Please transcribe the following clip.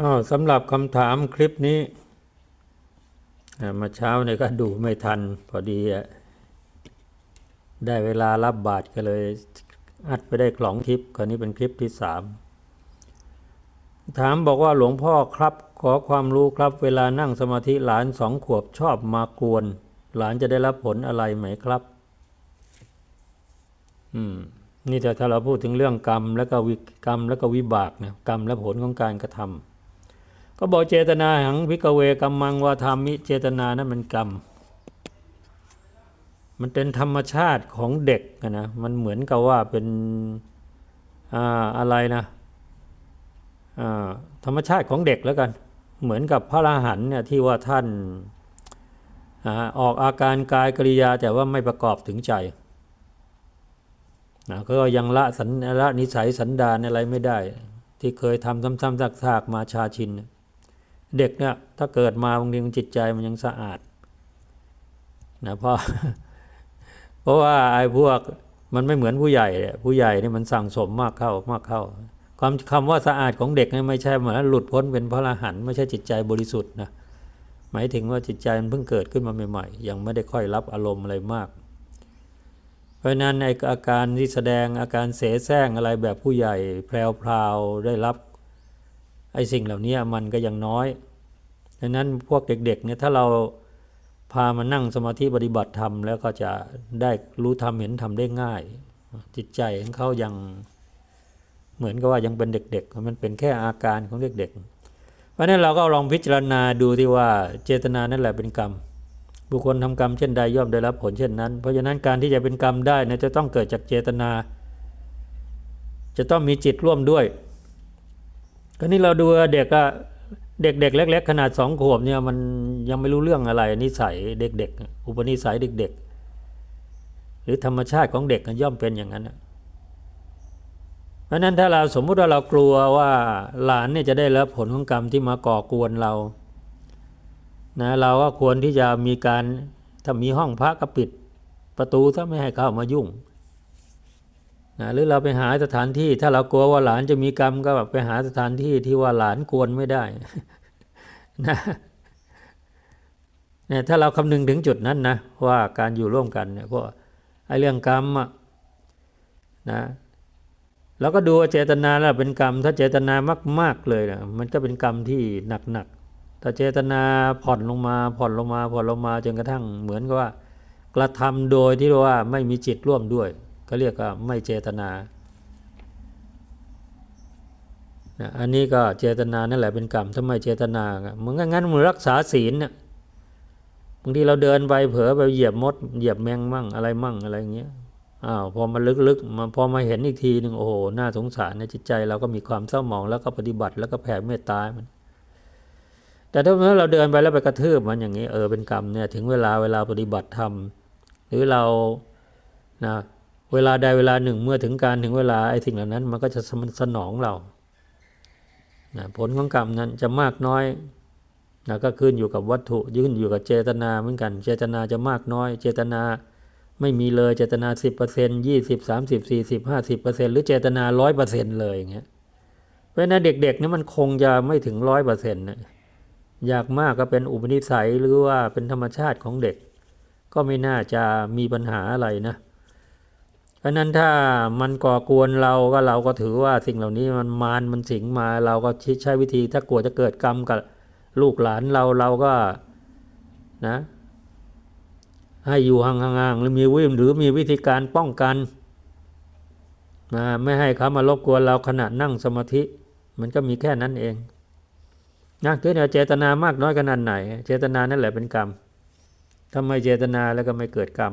อ้าวสำหรับคำถามคลิปนี้มาเช้าเนี่ยก็ดูไม่ทัน พอดีได้เวลารับบาตรก็เลย อัดไปได้กล่องคลิปคราวนี้เป็นคลิปที่สามถามบอกว่าหลวงพ่อครับขอความรู้ครับ เวลานั่งสมาธิหลานสองขวบชอบมากวน หลานจะได้รับผลอะไรไหมครับ อืม นี่แต่ถ้าเราพูดถึงเรื่องกรรม แล้วก็วิกรรมแล้วก็วิบากนะกรรมและผลของการกระทำ ก็บอกเจตนาหังพิกเวกรรมังวาทามิเจตนานั้นมันกรรม มันเป็นธรรมชาติของเด็กนะมันเหมือนกับว่าเป็นอ่าอะไรนะธรรมชาติของเด็กแล้วกัน เหมือนกับพระอรหันเนี่ยที่ว่าท่านอออกอาการกายกริยาแต่ว่าไม่ประกอบถึงใจนะก็ยังละสันละนิสัยสันดานอะไรไม่ได้ ที่เคยทำซ้ำๆซากๆมาชาชิน เด็กเนี่ยถ้าเกิดมาบางทีจิตใจมันยังสะอาดนะเพราะเพราะว่าไอ้พวกมันไม่เหมือนผู้ใหญ่ผู้ใหญ่นี่มันสั่งสมมากเข้ามากเข้าความคำว่าสะอาดของเด็กเนี่ยไม่ใช่เหมือนหลุดพ้นเป็นพระอรหันต์ไม่ใช่จิตใจบริสุทธิ์นะหมายถึงว่าจิตใจมันเพิ่งเกิดขึ้นมาใหม่ๆยังไม่ได้ค่อยรับอารมณ์อะไรมาก เพราะนั้นในอาการที่แสดงอาการเสแสร้งอะไรแบบผู้ใหญ่แพรวๆได้รับ ไอ้สิ่งเหล่านี้มันก็ยังน้อยดังนั้นพวกเด็กๆเนี่ยถ้าเราพามานั่งสมาธิปฏิบัติธรรมแล้วก็จะได้รู้ธรรมเห็นธรรมได้ง่าย จิตใจของเขายังเหมือนกับว่ายังเป็นเด็กๆ มันเป็นแค่อาการของเด็กๆ เพราะนั้นเราก็ลองพิจารณาดูที่ว่าเจตนานั่นแหละเป็นกรรม บุคคลทำกรรมเช่นใดย่อมได้รับผลเช่นนั้น เพราะฉะนั้นการที่จะเป็นกรรมได้นะจะต้องเกิดจากเจตนา จะต้องมีจิตร่วมด้วย ก็นี่เราดูเด็กอะเด็กๆเล็ก ๆ ขนาดสองขวบเนี่ยมันยังไม่รู้เรื่องอะไรนิสัยเด็ก ๆ อุปนิสัยเด็ก ๆ หรือธรรมชาติของเด็กย่อมเป็นอย่างนั้นอะเพราะฉะนั้นถ้าเราสมมุติว่าเรากลัวว่าหลานเนี่ยจะได้รับผลของกรรมที่มาก่อกวนเรานะเราก็ควรที่จะมีการถ้ามีห้องพระก็ปิดประตูถ้าไม่ให้เข้ามายุ่ง นะหรือเราไปหาสถานที่ ถ้าเรากลัวว่าหลานจะมีกรรมก็แบบไปหาสถานที่ที่ว่าหลานกวนไม่ได้นะเนี่ยถ้าเราคำนึงถึงจุดนั้นนะว่าการอยู่ร่วมกันเนี่ยเพราะไอ้เรื่องกรรมอะนะเราก็ดูว่าเจตนาแล้วเป็นกรรม ถ้าเจตนามาก ๆเลยนะมันก็เป็นกรรมที่หนักๆถ้าเจตนาผ่อนลงมาผ่อนลงมาผ่อนลงมาจนกระทั่งเหมือนกับว่า กระทำโดยที่ว่าไม่มีจิตร่วมด้วย ก็เรียกว่าไม่เจตนานะอันนี้ก็เจตนานั่นแหละเป็นกรรมถ้าไมเจตนาเหมือนงั้นมึงรักษาศีลเนี่ยบางทีเราเดินไปเผลอไปเหยียบมด เหยียบแมงมั่งอะไรมั่งอะไรอย่างเงี้ยอ้าวพอมาลึกๆมาพอมาเห็นอีกทีหนึ่งโอ้โหน่าสงสารในจิตใจเราก็มีความเศร้าหมองแล้วก็ปฏิบัติแล้วก็แผ่เมตตามัน แต่ถ้าเมื่อเราเดินไปแล้วไปกระทืบมันอย่างนี้เออเป็นกรรมเนี่ยถึงเวลาเวลาปฏิบัติธรรมหรือเรานะ เวลาใดเวลาหนึ่งเมื่อถึงการถึงเวลาไอ้สิ่งเหล่านั้น มันก็จะสนองเรานะผลของกรรมนั้นจะมากน้อยนะก็ขึ้นอยู่กับวัตถุยื่นอยู่กับเจตนาเหมือนกัน เจตนาจะมากน้อย เจตนาไม่มีเลยเจตนาสิบเปอร์เซ็นต์ยี่สิบสามสิบสี่สิบห้าสิบเปอร์เซนต์หรือเจตนาร้อยเปอร์เซนต์เลยอย่างเงี้ยเพราะฉะนั้นเด็กๆนี่มันคงจะไม่ถึงร้อยเปอร์เซนต์นะอยากมากก็เป็นอุปนิสัยหรือว่าเป็นธรรมชาติของเด็ก ก็ไม่น่าจะมีปัญหาอะไรนะ ราะนั้นถ้ามันก่อกวนเราก็เราก็ถือว่าสิ่งเหล่านี้มันมารมันสิงมาเราก็ใช้วิธีถ้ากลัวจะเกิดกรรมกับลูกหลานเราเราก็นะ ให้อยู่ห่างๆหรือมีวิมหรือมีวิธีการป้องกันนะไม่ให้เขามารบกวนเราขณะนั่งสมาธิ มันก็มีแค่นั้นเองนะคือเนี่ยเจตนามากน้อยขนาดไหน เจตนานั่นแหละเป็นกรรมถ้าไม่เจตนาแล้วก็ไม่เกิดกรรม